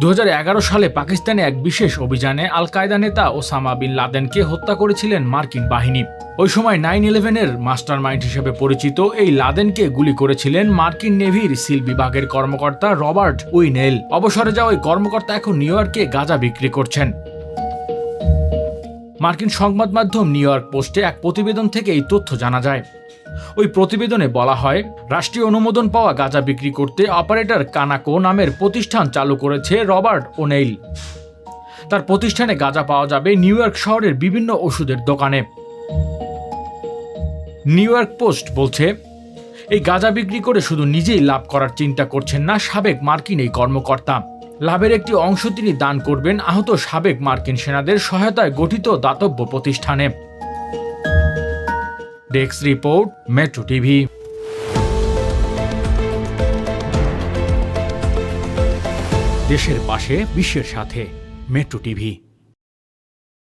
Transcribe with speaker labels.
Speaker 1: দু হাজার এগারো সালে পাকিস্তানে এক বিশেষ অভিযানে আল কায়দা নেতা ওসামা বিন লাদেনকে হত্যা করেছিলেন মার্কিন বাহিনী। ওই সময় নাইন ইলেভেনের মাস্টার মাইন্ড হিসেবে পরিচিত এই লাদেনকে গুলি করেছিলেন মার্কিন নেভির সিল বিভাগের কর্মকর্তা রবার্ট উইনেল। অবসরে যাওয়া ওই কর্মকর্তা এখন নিউ ইয়র্কে গাঁজা বিক্রি করছেন। মার্কিন সংবাদ মাধ্যম নিউ ইয়র্ক পোস্টে এক প্রতিবেদন থেকে এই তথ্য জানা যায়। ওই প্রতিবেদনে বলা হয়, রাষ্ট্রীয় অনুমোদন পাওয়া গাঁজা বিক্রি করতে অপারেটর কানাকো নামের প্রতিষ্ঠান চালু করেছে রবার্ট ওনেইল। তার প্রতিষ্ঠানে গাঁজা পাওয়া যাবে নিউ ইয়র্ক শহরের বিভিন্ন ওষুধের দোকানে। নিউ ইয়র্ক পোস্ট বলছে এই গাঁজা বিক্রি করে শুধু নিজেই লাভ করার চিন্তা করছেন না সাবেক মার্কিন এই কর্মকর্তা। লাভের একটি অংশ তিনি দান করবেন আহত সাবেক মার্কিন সেনাদের সহায়তায় গঠিত দাতব্য প্রতিষ্ঠানে। Desk report, metro TV. দেশের পাশে, বিশ্বের সাথে, মেট্রো টিভি।